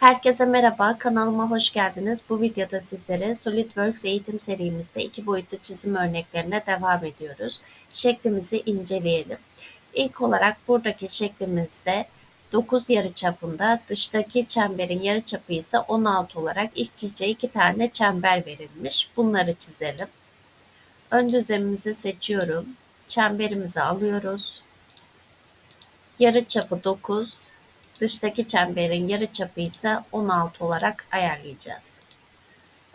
Herkese merhaba, kanalıma hoş geldiniz. Bu videoda sizlere SolidWorks eğitim serimizde iki boyutlu çizim örneklerine devam ediyoruz. Şeklimizi inceleyelim. İlk olarak buradaki şeklimizde 9 yarıçapında, dıştaki çemberin yarıçapı ise 16 olarak iç içe iki tane çember verilmiş. Bunları çizelim. Ön düzlemimizi seçiyorum. Çemberimizi alıyoruz. Yarıçapı 9, Dıştaki çemberin yarıçapı ise 16 olarak ayarlayacağız.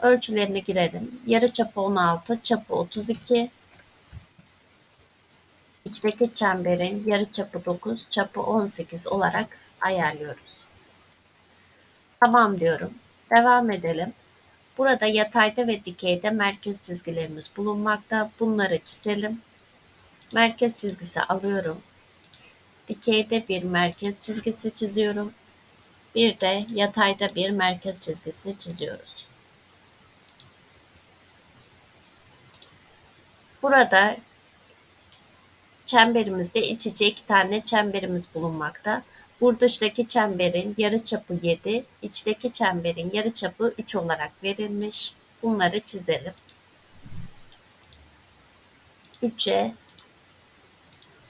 Ölçülerini girelim. Yarıçapı 16, çapı 32. İçteki çemberin yarıçapı 9, çapı 18 olarak ayarlıyoruz. Tamam diyorum. Devam edelim. Burada yatayda ve dikeyde merkez çizgilerimiz bulunmakta. Bunları çizelim. Merkez çizgisi alıyorum. Dikeyde bir merkez çizgisi çiziyorum. Bir de yatayda bir merkez çizgisi çiziyoruz. Burada çemberimizde iç içe iki tane çemberimiz bulunmakta. Bu dıştaki çemberin yarıçapı 7, içteki çemberin yarıçapı 3 olarak verilmiş. Bunları çizelim. 3'e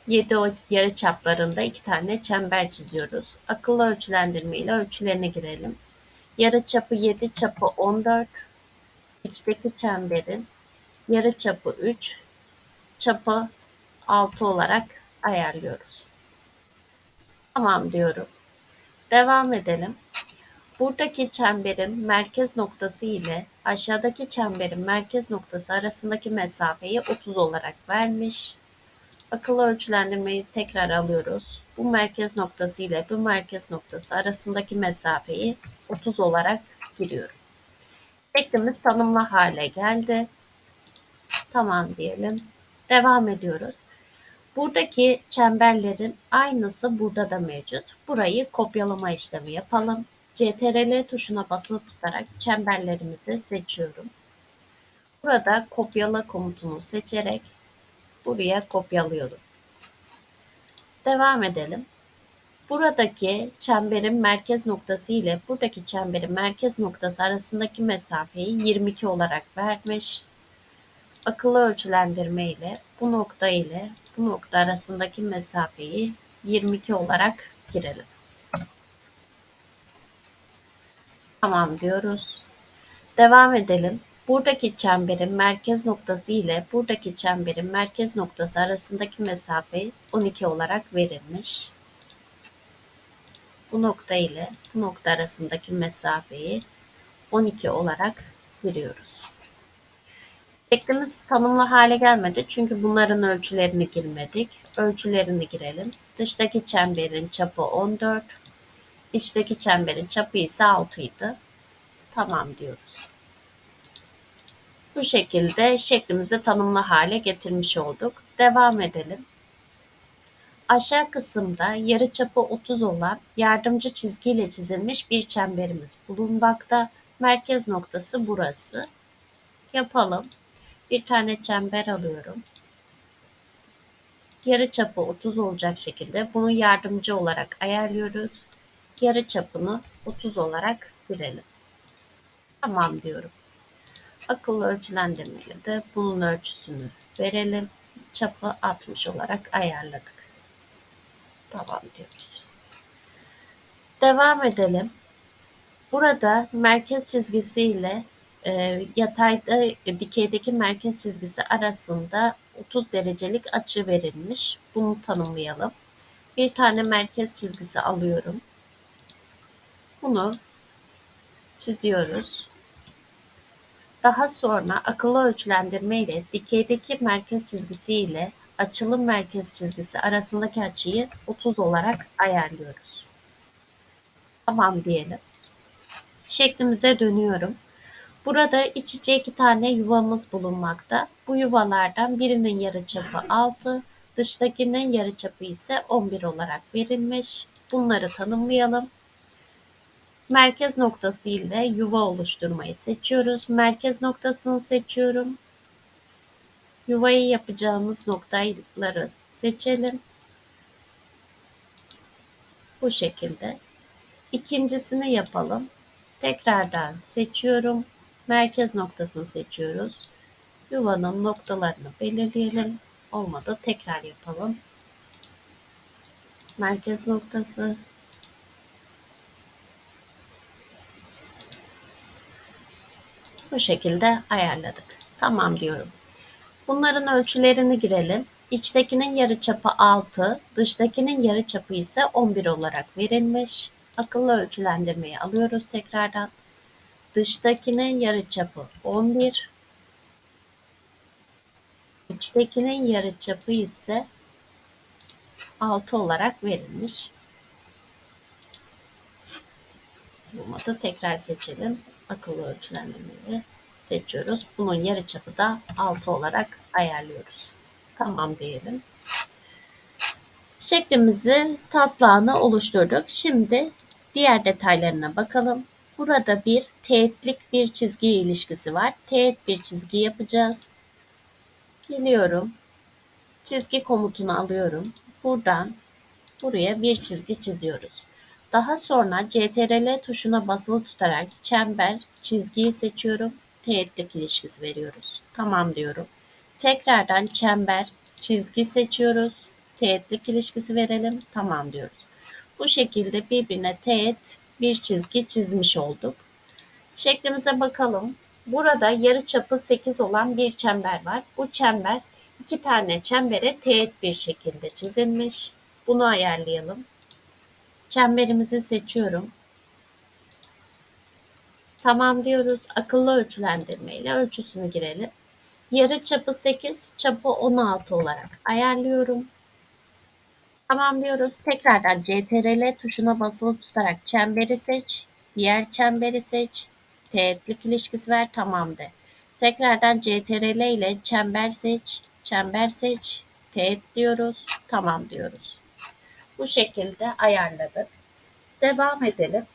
7 yarı çaplarında iki tane çember çiziyoruz. Akıllı ölçülendirme ile ölçülerine girelim. Yarı çapı 7, çapı 14. İçteki çemberin yarı çapı 3, çapı 6 olarak ayarlıyoruz. Tamam diyorum. Devam edelim. Buradaki çemberin merkez noktası ile aşağıdaki çemberin merkez noktası arasındaki mesafeyi 30 olarak vermiş. Akıllı ölçülendirmeyi tekrar alıyoruz. Bu merkez noktası ile bu merkez noktası arasındaki mesafeyi 30 olarak giriyorum. Şeklimiz tanımlı hale geldi. Tamam diyelim. Devam ediyoruz. Buradaki çemberlerin aynısı burada da mevcut. Burayı kopyalama işlemi yapalım. CTRL tuşuna basılı tutarak çemberlerimizi seçiyorum. Burada kopyala komutunu seçerek buraya kopyalıyorum. Devam edelim. Buradaki çemberin merkez noktası ile buradaki çemberin merkez noktası arasındaki mesafeyi 22 olarak vermiş. Akıllı ölçülendirme ile bu nokta ile bu nokta arasındaki mesafeyi 22 olarak girelim. Tamam diyoruz. Devam edelim. Buradaki çemberin merkez noktası ile buradaki çemberin merkez noktası arasındaki mesafe 12 olarak verilmiş. Bu nokta ile bu nokta arasındaki mesafeyi 12 olarak giriyoruz. Şeklimiz tanımlı hale gelmedi çünkü bunların ölçülerini girmedik. Ölçülerini girelim. Dıştaki çemberin çapı 14, içteki çemberin çapı ise 6 idi. Tamam diyoruz. Bu şekilde şeklimizi tanımlı hale getirmiş olduk. Devam edelim. Aşağı kısımda yarıçapı 30 olan yardımcı çizgiyle çizilmiş bir çemberimiz bulunmakta. Merkez noktası burası. Yapalım. Bir tane çember alıyorum. Yarıçapı 30 olacak şekilde bunu yardımcı olarak ayarlıyoruz. Yarıçapını 30 olarak girelim. Tamam diyorum. Akıllı ölçülendirmeyle de bunun ölçüsünü verelim. Çapı 60 olarak ayarladık. Tamam diyoruz. Devam edelim. Burada merkez çizgisi ile e, yatayda e, dikeydeki merkez çizgisi arasında 30 derecelik açı verilmiş. Bunu tanımlayalım. Bir tane merkez çizgisi alıyorum. Bunu çiziyoruz. Daha sonra akıllı ölçülendirme ile dikeydeki merkez çizgisi ile açılım merkez çizgisi arasındaki açıyı 30 olarak ayarlıyoruz. Tamam diyelim. Şeklimize dönüyorum. Burada iç içe iki tane yuvamız bulunmakta. Bu yuvalardan birinin yarıçapı 6, dıştakinin yarıçapı ise 11 olarak verilmiş. Bunları tanımlayalım. Merkez noktası ile yuva oluşturmayı seçiyoruz. Merkez noktasını seçiyorum. Yuvayı yapacağımız noktaları seçelim. Bu şekilde. İkincisini yapalım. Tekrardan seçiyorum. Merkez noktasını seçiyoruz. Yuvanın noktalarını belirleyelim. Olmadı tekrar yapalım. Merkez noktası. Bu şekilde ayarladık. Tamam diyorum. Bunların ölçülerini girelim. İçtekinin yarıçapı 6, dıştakinin yarıçapı ise 11 olarak verilmiş. Akıllı ölçülendirmeyi alıyoruz tekrardan. Dıştakinin yarıçapı 11, içtekinin yarıçapı ise 6 olarak verilmiş. Bulmadı. Tekrar seçelim. Akıllı ölçülendirmeyi seçiyoruz. Bunun yarıçapı da 6 olarak ayarlıyoruz. Tamam diyelim. Şeklimizi taslağını oluşturduk. Şimdi diğer detaylarına bakalım. Burada bir teğetlik bir çizgi ilişkisi var. Teğet bir çizgi yapacağız. Geliyorum. Çizgi komutunu alıyorum. Buradan buraya bir çizgi çiziyoruz. Daha sonra CTRL tuşuna basılı tutarak çember, çizgiyi seçiyorum. Teğetlik ilişkisi veriyoruz. Tamam diyorum. Tekrardan çember, çizgi seçiyoruz. Teğetlik ilişkisi verelim. Tamam diyoruz. Bu şekilde birbirine teğet bir çizgi çizmiş olduk. Şeklimize bakalım. Burada yarı çapı 8 olan bir çember var. Bu çember iki tane çembere teğet bir şekilde çizilmiş. Bunu ayarlayalım. Çemberimizi seçiyorum. Tamam diyoruz. Akıllı ölçülendirme ile ölçüsünü girelim. Yarı çapı 8, çapı 16 olarak ayarlıyorum. Tamam diyoruz. Tekrardan CTRL tuşuna basılı tutarak çemberi seç. Diğer çemberi seç. Teğetlik ilişkisi ver. Tamam de. Tekrardan CTRL ile çember seç. Çember seç. Teğet diyoruz. Tamam diyoruz. Bu şekilde ayarladık. Devam edelim.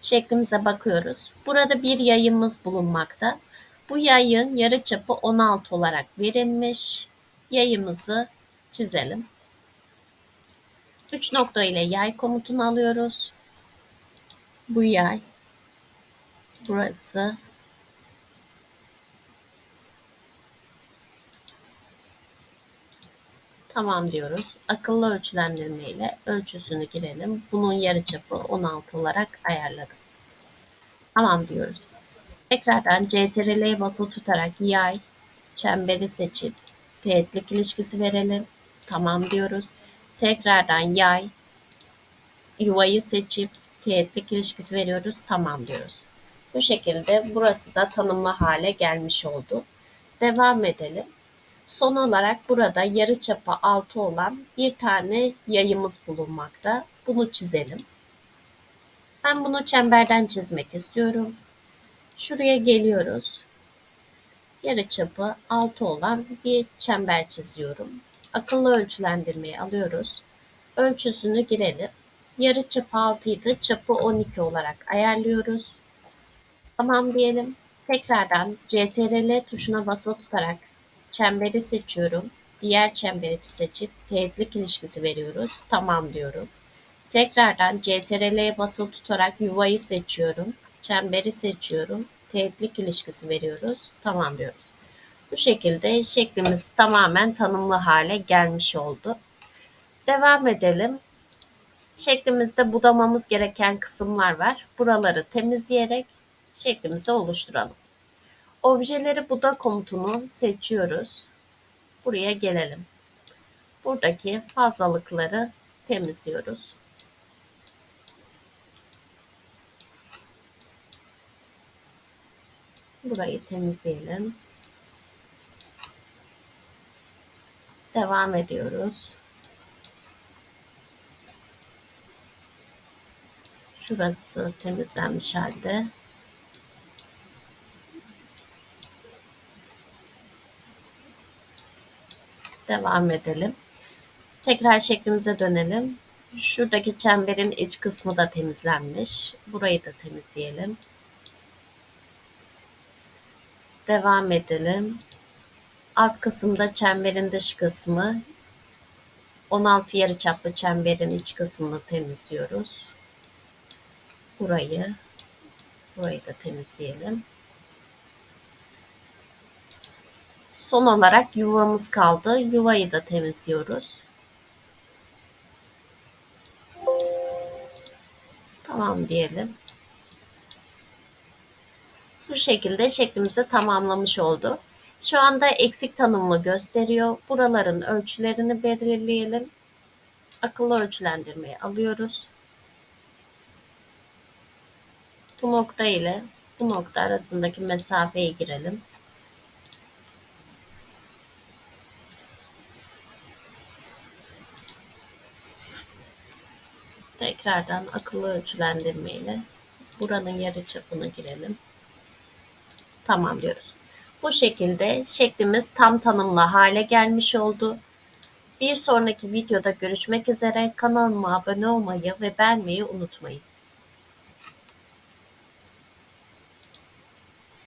Şeklimize bakıyoruz. Burada bir yayımız bulunmakta. Bu yayın yarıçapı 16 olarak verilmiş. Yayımızı çizelim. 3 nokta ile yay komutunu alıyoruz. Bu yay. Burası. Tamam diyoruz. Akıllı ölçülendirme ile ölçüsünü girelim. Bunun yarıçapı 16 olarak ayarladım. Tamam diyoruz. Tekrardan CTRL'ye basılı tutarak yay, çemberi seçip teğetlik ilişkisi verelim. Tamam diyoruz. Tekrardan yay, yuvayı seçip teğetlik ilişkisi veriyoruz. Tamam diyoruz. Bu şekilde burası da tanımlı hale gelmiş oldu. Devam edelim. Son olarak burada yarı çapı 6 olan bir tane yayımız bulunmakta. Bunu çizelim. Ben bunu çemberden çizmek istiyorum. Şuraya geliyoruz. Yarı çapı 6 olan bir çember çiziyorum. Akıllı ölçülendirmeyi alıyoruz. Ölçüsünü girelim. Yarı çapı 6 idi. Çapı 12 olarak ayarlıyoruz. Tamam diyelim. Tekrardan CTRL tuşuna basılı tutarak çemberi seçiyorum. Diğer çemberi seçip teğetlik ilişkisi veriyoruz. Tamam diyorum. Tekrardan CTRL'ye basılı tutarak yuvayı seçiyorum. Çemberi seçiyorum. Teğetlik ilişkisi veriyoruz. Tamam diyoruz. Bu şekilde şeklimiz tamamen tanımlı hale gelmiş oldu. Devam edelim. Şeklimizde budamamız gereken kısımlar var. Buraları temizleyerek şeklimizi oluşturalım. Objeleri buda komutunu seçiyoruz. Buraya gelelim. Buradaki fazlalıkları temizliyoruz. Burayı temizleyelim. Devam ediyoruz. Şurası temizlenmiş halde. Devam edelim. Tekrar şeklimize dönelim. Şuradaki çemberin iç kısmı da temizlenmiş. Burayı da temizleyelim. Devam edelim. Alt kısımda çemberin dış kısmı. 16 yarıçaplı çemberin iç kısmını temizliyoruz. Burayı, burayı da temizleyelim. Son olarak yuvamız kaldı. Yuvayı da temizliyoruz. Tamam diyelim. Bu şekilde şeklimizi tamamlamış oldu. Şu anda eksik tanımlı gösteriyor. Buraların ölçülerini belirleyelim. Akıllı ölçülendirmeyi alıyoruz. Bu nokta ile bu nokta arasındaki mesafeyi girelim. Tekrardan akıllı ölçülendirme ile buranın yarı çapını girelim. Tamam diyoruz. Bu şekilde şeklimiz tam tanımlı hale gelmiş oldu. Bir sonraki videoda görüşmek üzere. Kanalıma abone olmayı ve beğenmeyi unutmayın.